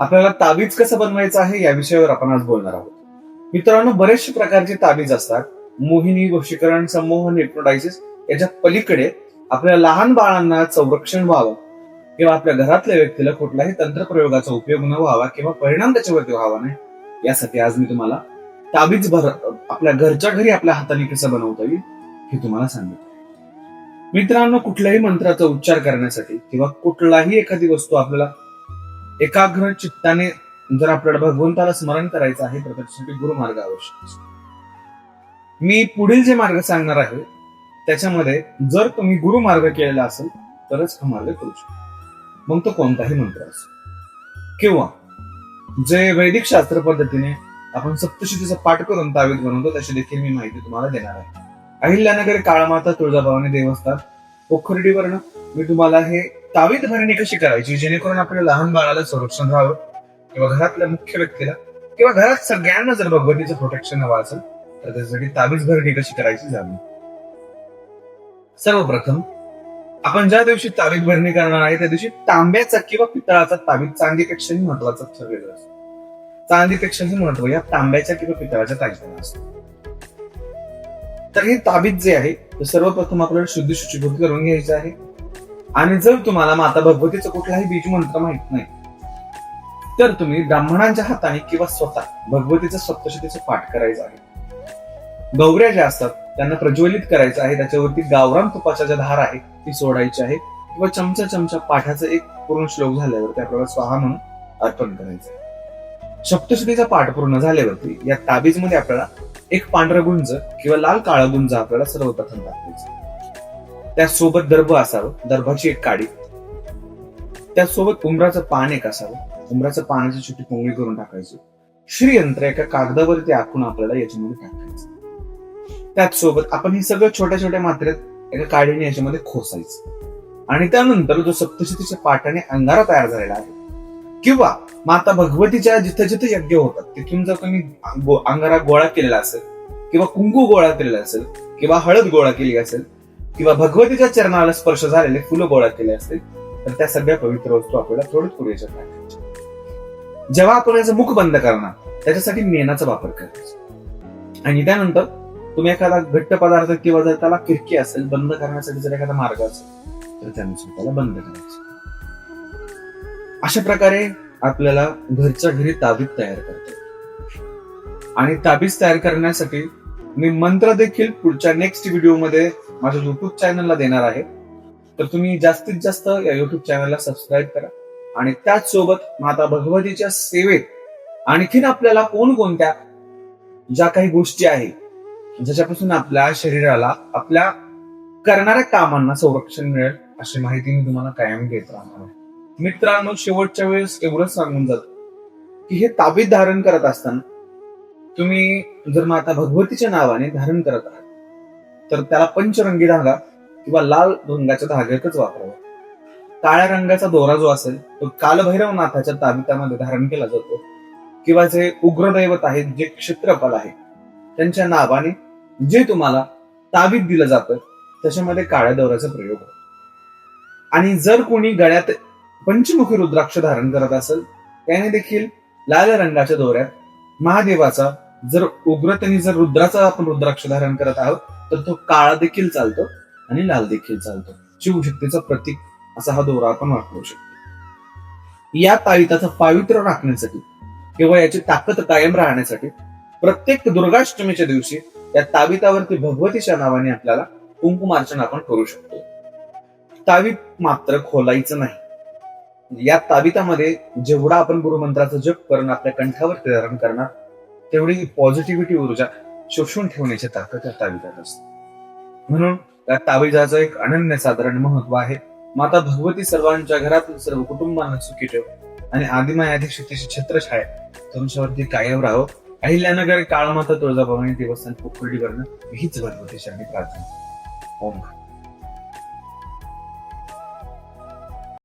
आपल्याला ताबीज कसं बनवायचं आहे या विषयावर आपण आज बोलणार आहोत. मित्रांनो बरेचसे प्रकारचे ताबीज असतात. मोहिनी वशीकरण संमोहन हिप्नोटायसिस याच्या पलीकडे आपल्या लहान बाळांना संरक्षण व्हावं किंवा आपल्या घरातल्या व्यक्तीला कुठल्याही तंत्रप्रयोगाचा उपयोग न व्हावा किंवा परिणाम त्याच्यावरती व्हावा नाही यासाठी आज मी तुम्हाला ताबीज भर आपल्या घरच्या घरी आपल्या हाताने कसं बनवता येईल हे तुम्हाला सांगितलं मित्रांनो कुठल्याही मंत्राचा उच्चार करण्यासाठी किंवा कुठलाही एखादी वस्तू आपल्याला एकाग्र चित्ताने जर आपल्याला भगवंताला स्मरण करायचं आहे तर त्याच्यासाठी गुरुमार्ग आवश्यक असतो. मी पुढील जे मार्ग सांगणार आहे त्याच्यामध्ये जर तुम्ही गुरुमार्ग केलेला असेल तरच हा मार्ग करू शकतो. मग तो कोणताही मंत्र असो. किंवा जे वैदिक शास्त्र पद्धतीने आपण सप्तशतीचा पाठ करून तावीत बनवतो त्याची देखील मी माहिती तुम्हाला देणार आहे. अहिल्यानगर काळमाता तुळजाभवानी देवस्थान पोखर्डीवरनं मी तुम्हाला हे तावीत भरणी कशी करायची जेणेकरून आपल्या लहान बाळाला संरक्षण राहावं किंवा घरातल्या मुख्य व्यक्तीला किंवा घरात सगळ्यांना जर भगवतीचं प्रोटेक्शन हवं असेल तर त्याच्यासाठी तावीज भरणी कशी करायची जाणून सर्वप्रथम आपण ज्या दिवशी तावीज भरणी करणार आहे त्या दिवशी तांब्याचा किंवा पितळाचा ताबीज चांदीपेक्षाही महत्त्वाचा ठरलेला असतो. चांदीपेक्षाही महत्त्व या तांब्याच्या किंवा पितळाच्या ताजीला असतो. तर हे ताबीज जे आहे ते सर्वप्रथम आपल्याला शुद्ध शुचीभूत करून घ्यायचं आहे. आणि जर तुम्हाला माता भगवतीचं कुठलाही बीज मंत्र माहीत नाही तर तुम्ही ब्राह्मणांच्या हाताने किंवा स्वतः भगवतीचं सप्तशतीचं पाठ करायचं आहे. गौऱ्या ज्या असतात त्यांना प्रज्वलित करायचं आहे. त्याच्यावरती गावरान तुपाच्या ज्या धार आहे ती सोडायची आहे किंवा चमचा चमचा पाठाचा एक पूर्ण श्लोक झाल्यावर त्याप्रमाणे स्वाहा म्हणून अर्पण करायचं. सप्तशतीचा पाठ पूर्ण झाल्यावरती या ताबीजमध्ये आपल्याला एक पांढरा गुंज किंवा लाल काळा गुंज आपल्याला सर्वप्रथम टाकायचा त्यासोबत दर्भ असावं दर्भाची एक काडी. त्यासोबत उमराचं पान एक असावं उमराचं पानाची छोटी पोंगळी करून टाकायची. श्रीयंत्र एका कागदावर ते आखून आपल्याला याच्यामध्ये टाकायचं. त्याच सोबत आपण हे सगळं छोट्या छोट्या मात्रेत एका काडीने याच्यामध्ये खोसायचं. आणि त्यानंतर जो सप्तशतीच्या पाठाने अंगारा तयार झालेला आहे किंवा माता भगवतीच्या जिथे जिथे यज्ञ होतात तिथून जर तुम्ही अंगारा गोळा केलेला असेल किंवा कुंकू गोळा केलेला असेल किंवा हळद गोळा केली असेल किंवा भगवतीच्या चरणाला स्पर्श झालेले फुलं गोळा केले असतील तर त्या सगळ्या पवित्र वस्तू आपल्याला थोडं थोडं टाकायच्या जेव्हा आपण याचं मुख बंद करणार त्याच्यासाठी मेणाचा वापर करायचा. आणि त्यानंतर तुम्ही एखादा घट्ट पदार्थ किंवा जर त्याला किरकी असेल बंद करण्यासाठी जर एखादा मार्ग असेल तर त्यानुसार त्याला बंद करायचं. अशा प्रकारे आपल्याला घरच्या घरी ताबीज तयार करतो आणि ताबीज तयार करण्यासाठी मी मंत्र देखील पुढच्या नेक्स्ट व्हिडिओमध्ये माझ्या युट्यूब चॅनलला देणार आहे. तर तुम्ही जास्तीत जास्त या युट्यूब चॅनलला सबस्क्राईब करा. आणि त्याच सोबत माता भगवतीच्या सेवेत आणखीन आपल्याला कोणकोणत्या ज्या काही गोष्टी आहेत ज्याच्यापासून आपल्या शरीराला आपल्या करणाऱ्या कामांना संरक्षण मिळेल अशी माहिती मी तुम्हाला कायम देत राहणार आहे. मित्रांनो शेवटच्या वेळेस एवढंच सांगून जात की हे ताबीत धारण करत असताना तुम्ही जर माता भगवतीच्या नावाने धारण करत आहात तर त्याला पंचरंगी धागा किंवा लाल रंगाच्या धाग्यातच वापरावा. काळ्या रंगाचा दोरा जो असेल तो कालभैरवनाथाच्या ताबितामध्ये धारण केला जातो. किंवा जे उग्रदैवत आहेत जे क्षेत्रपाल आहे त्यांच्या नावाने जे तुम्हाला ताबीत दिलं जातं त्याच्यामध्ये काळ्या दोऱ्याचा प्रयोग होतो. आणि जर कोणी गळ्यात पंचमुखी रुद्राक्ष धारण करत असेल त्याने देखील लाल रंगाच्या दोऱ्यात महादेवाचा जर उग्रतेने जर रुद्राचा आपण रुद्राक्ष धारण करत आहोत तर तो काळा देखील चालतो आणि लाल देखील चालतो. शिवशक्तीचा प्रतीक असा हा दोरा आपण वापरू शकतो. या ताविताचं पावित्र्य राखण्यासाठी किंवा याची ताकद कायम राहण्यासाठी प्रत्येक दुर्गाष्टमीच्या दिवशी या तावितावरती भगवतीच्या नावाने आपल्याला कुंकुमार्चन आपण करू शकतो. तावीत मात्र खोलायचं नाही. या ताबितामध्ये जेवढा आपण गुरुमंत्राचा जप करून आपल्या कंठावर धारण करणार तेवढी पॉझिटिव्हिटी ऊर्जा शोषून ठेवण्याची ताकद या ताबितात असते. म्हणून त्या ताबिजाचं एक अनन्यसाधारण महत्त्व आहे. माता भगवती सर्वांच्या घरातील सर्व कुटुंबांना सुखी ठेव आणि आदिमाय छत्र छत्रछाया तुमच्यावरती कायम राहो. अहिल्यानगर काळमाता तुळजाभवानी देवस्थान पोखर्डीवरनं हीच भगवतीची आणि प्रार्थना. ओम.